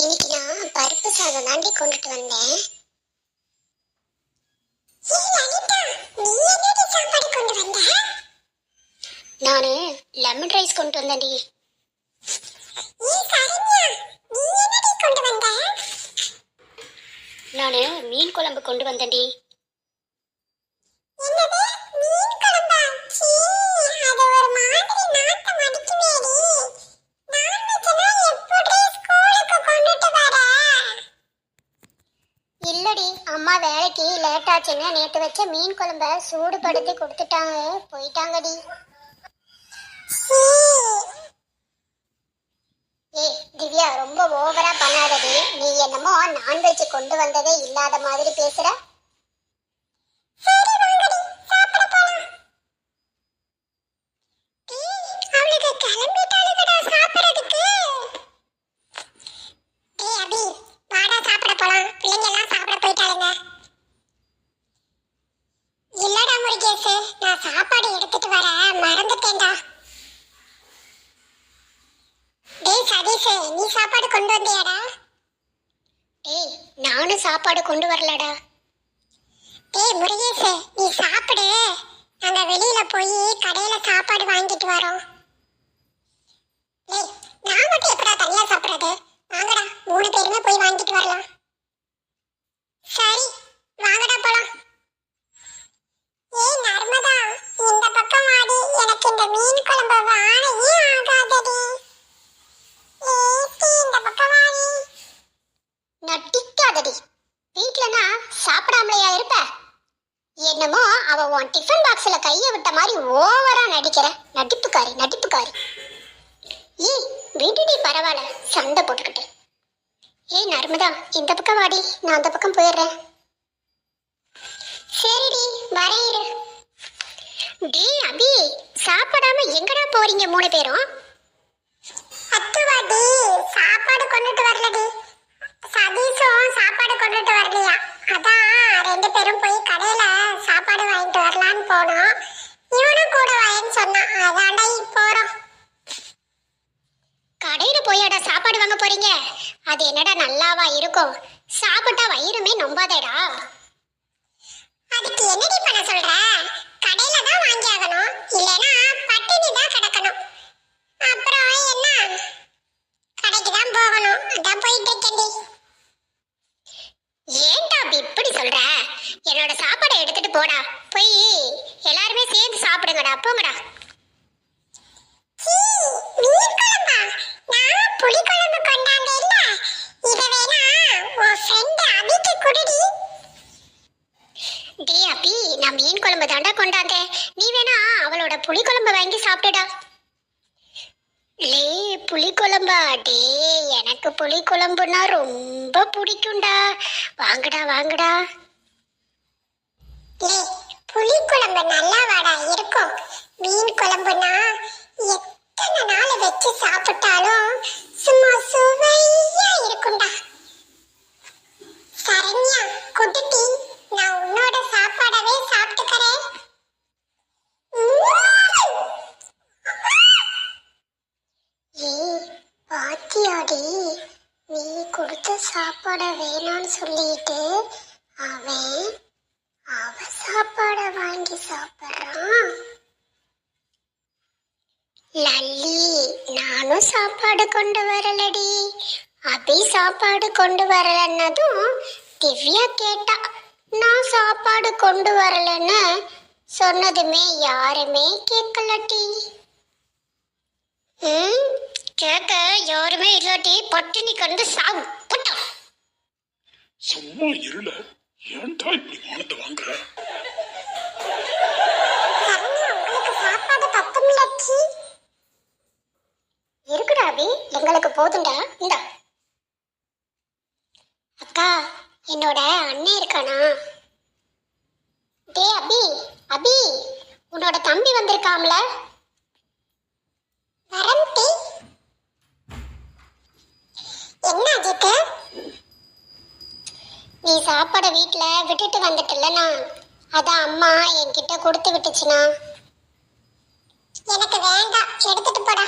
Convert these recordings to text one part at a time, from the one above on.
இன்னைக்கு நான் பருப்பு சாதம் தாண்டி கொண்டுட்டு வந்தேன் நானு லெமன் ரைஸ் கொண்டு வந்தேன்டி. நானு மீன் குழம்பு கொண்டு வந்தேன்டி. என்னது மீன் குழம்பா சீ அது ஒரு மாதிரி நாத்தம் அடிக்குமேடி நான்வெஜ்னா எப்படி ஸ்கூலுக்கு கொண்டுட்டு வர இல்லடி அம்மா வேலைக்கு லேட் நேத்து வச்ச மீன் குழம்ப சூடுபடுத்தி கொடுத்துட்டாங்க. போயிட்டாங்கடி. ஏய் திவ்யா ரொம்ப ஓவரா பண்ணாதடி. நீ என்னமோ நான்வெஜ் கொண்டு வந்ததே இல்லாத மாதிரி பேசுற சரி வாங்கடி சாப்பிட போலாம் டேய் அவளுக்கு கிளம்பிட்டாளுங்கடா சாப்பிடுறதுக்கு டேய் அபி வாடா சாப்பிட போலாம் பிள்ளைங்க எல்லாம் சாப்பிட போயிட்டாளுங்க இல்லடா முருகேசு நான் சாப்பாடு எடுத்துட்டு வர மறந்துட்டேன்டா டேய் சதீஷ் நீ சாப்பாடு கொண்டு வந்தியாடா? ஏய் நானும் சாப்பாடு கொண்டு வரலடா. டேய் முருகேஷ் நீ சாப்பிடு. நாங்க வெளியில போய் கடையில சாப்பாடு வாங்கிட்டு வரோம் டேய் நான் மட்டும் எப்படா தனியா சாப்பிடுறது வாங்கடா மூணு பேருமே போய் வாங்கிட்டு வரலாம் சரி வாங்கடா போலாம் ஏய் நர்மதா இந்த பக்கம் வாடி எனக்கு இந்த மீன் குழம்பு வாழையே ஆகாதடி ஏத்தி இந்த பக்கம் வாடி நட்டிக்காதடி வீட்லனா சாப்பிடாமலையா இருப்ப என்னமோ அவ உன் டிஃபன் பாக்ஸில் கையை விட்ட மாதிரி ஓவரா நடிக்கிற. நடிப்புக்காரி நடிப்புக்காரி. ஏய் விடுடி பரவாயில்ல சண்டை போட்டுக்கிட்டு. ஏய் நர்மதா இந்த பக்கம் வாடி நான் அந்த பக்கம் போயிடுறேன். சரிடி வரேன் டேய் அபி சாப்பிடாம எங்கடா போறீங்க மூணு பேரும்? கடையில போயாடா சாப்பாடு வாங்க போறீங்க? அது என்னடா நல்லாவா இருக்கும்? சாப்பிட்டா வயிறுமே நொம்பாதேடா. அதுக்கு என்னடி பண்ண சொல்ற? கடையில தான் வாங்கி ஆகணும். இல்லைன்னா பட்டினி தான் கிடக்கணும். அப்புறம் என்ன? கடைக்கு தான் போகணும். அதான் போயிட்டு இருக்கேன்டி. ஏன்டா இப்படி சொல்ற? என்னோட சாப்பாடை எடுத்துட்டு போடா. போய் எல்லாருமே சேர்ந்து சாப்பிடுங்கடா. போங்கடா சீ, மீன் குழம்பா? நான் புளிக்குழம்பு கொண்டாந்தேன்ல, இத வேணா உன் friend அபிக்கு குடுடி. டே அப்பி நான் மீன் குழம்பு தாண்டா கொண்டாந்தேன் நீ வேணா அவளோட புளி குழம்பு வாங்கி சாப்பிட்டுடா லே புளி குழம்பா டே எனக்கு புளி குழம்புனா ரொம்ப பிடிக்கும்டா வாங்கடா வாங்கடா லே, புளிக்குழம்பு நல்லாவாடா இருக்கும். மீன் குழம்புனா எத்தனை நாள் வச்சு சாப்பிட்டாலும் சும்மா சுவையா இருக்கும்டா. சாப்பாட வேணாம்னு சொல்லிட்டு அவன் அவ சாப்பாட வாங்கி சாப்பிட்றான். லல்லி நானும் சாப்பாடு கொண்டு வரலடி. அபி சாப்பாடு கொண்டு வரலன்னதும் திவ்யா கேட்டா நான் சாப்பாடு கொண்டு வரலன்னு சொன்னதுமே யாருமே கேட்கலட்டி ம் கேட்க யாருமே இல்லாட்டி பட்டினி கண்டு சாவு. போட்டோம் சும்மா இருள. ஏன்டா இப்படி மானத்தை வாங்குற? இருக்குடா அபி எங்களுக்கு போதுண்டா. இந்தா. அக்கா என்னோட அண்ணன் இருக்கானா? டே அபி அபி உன்னோட தம்பி வந்திருக்காம்ல? வரேன் என்ன அஜித்து நீ சாப்பாடை வீட்டில் விட்டுட்டு வந்துட்டலண்ணா அதான் அம்மா என்கிட்ட கொடுத்து விட்டுச்சுண்ணா. எனக்கு வேண்டாம். எடுத்துட்டு போடா.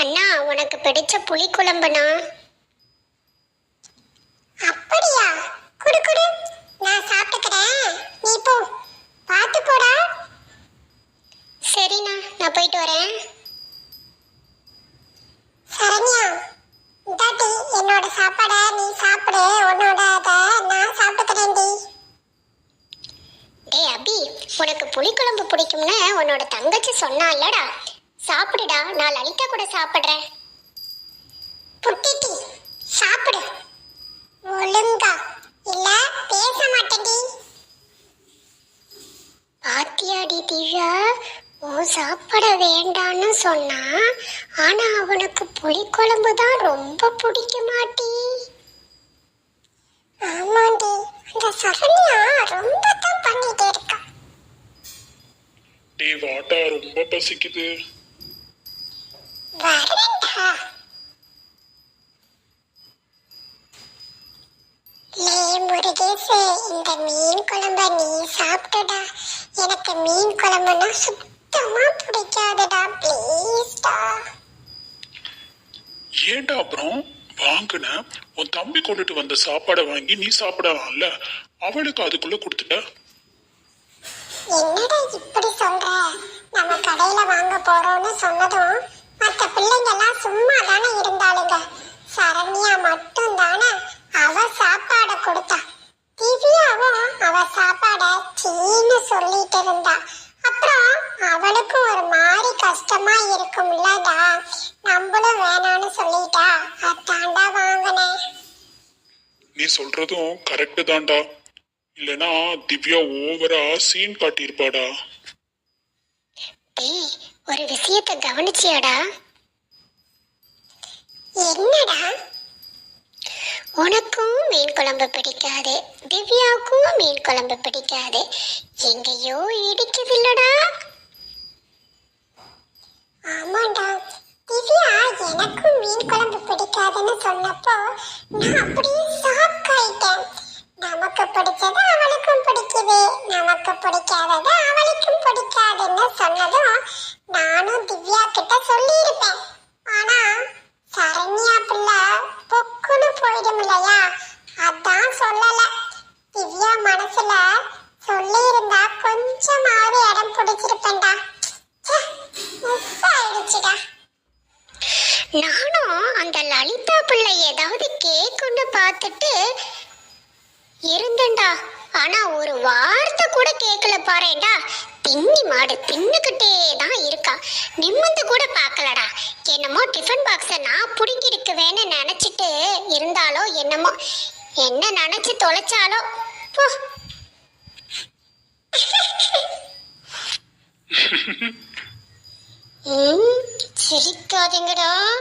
அண்ணா உனக்கு பிடிச்ச புளிக்குழம்புண்ணா அப்படியா? குடு குடு. நான் சாப்பிட்டுக்கிறேன் நீ போ பார்த்து போடா சரிண்ணா நான் போயிட்டு வரேன் சரண்யா இந்தாட்டி என்னோட சாப்பாடை நீ சாப்பிடு உன்னோட அதை நான் சாப்பிட்டுக்கிறேன்டி டேய் அபி உனக்கு புளிக்குழம்பு பிடிக்கும்னு உன்னோட தங்கச்சி சொன்னாலடா சாப்பிடுடா நான் லலிதா கூட சாப்பிட்றேன். புட்டிட்டி சாப்பிடு. ஒழுங்கா. இல்ல பேச மாட்டேன்டி. பாத்தியாடி திழா உன் சாப்பிட வேண்டான்னு சொன்னா ஆனா அவனுக்கு புளிக்குழம்பு தான் ரொம்ப பிடிக்க மாட்டி ஆமாண்டி அந்த சரண்யா டேய் வாட்டா ரொம்ப பசிக்குது. இந்த மீன் குழம்ப நீ சாப்பிட்டுடா எனக்கு மீன் குழம்புனா சுத்தமா பிடிக்காதுடா ப்ளீஸ்டா ஏன்டா அப்புறம்? வாங்கின. உன் தம்பி கொண்டுட்டு வந்த சாப்பாடை வாங்கி நீ சாப்பிடலாம்ல. அவளுக்கு அதுக்குள்ள கொடுத்துட்ட. என்னடா இப்படி சொல்ற போறோம்னு சொன்னதும் மத்த பிள்ளைங்க எல்லாம் சும்மா தானே இருந்தாளுங்க. சரண்யா மட்டும் தானே அவ சாப்பாட கொடுத்தா. திவ்யாவும் அவ சாப்பாட சீன்னு சொல்லிட்டு இருந்தா. அப்புறம் அவளுக்கும் ஒரு மாதிரி கஷ்டமா இருக்கும்லடா நம்மளும் வேணாம்னு சொல்லிட்டா. அதாண்டா வாங்கினேன். நீ சொல்றதும் கரெக்டு தான்டா. இல்லனா திவ்யா ஓவரா சீன் காட்டியிருப்பாடா. டேய் ஒரு விஷயத்த கவனிச்சியாடா? என்னடா? உனக்கும் மீன் குழம்பு பிடிக்காது திவ்யாவுக்கும் மீன் குழம்பு பிடிக்காது. எங்கேயோ இடிக்குதில்லடா. ஆமாண்டா. திவ்யா எனக்கும் மீன் குழம்பு பிடிக்காதுன்னு சொன்னப்போ நான் அப்படியே நானும் அந்த லலிதா பிள்ளை ஏதாவது கேக்குன்னு பார்த்துட்டு இருந்தேன்டா. ஆனா ஒரு வார்த்தை கூட கேட்கல பாருடா தின்னி மாடு தின்னுக்கிட்டே தான் இருக்கா. நிமிந்து கூட பார்க்கலடா. என்னமோ டிஃபன் பாக்ஸை நான் பிடிங்கிருக்குவேன்னு நினச்சிட்டு இருந்தாலோ என்னமோ. என்ன நினச்சி தொலைச்சாலோ. போ. சிரிக்காதீங்கடா.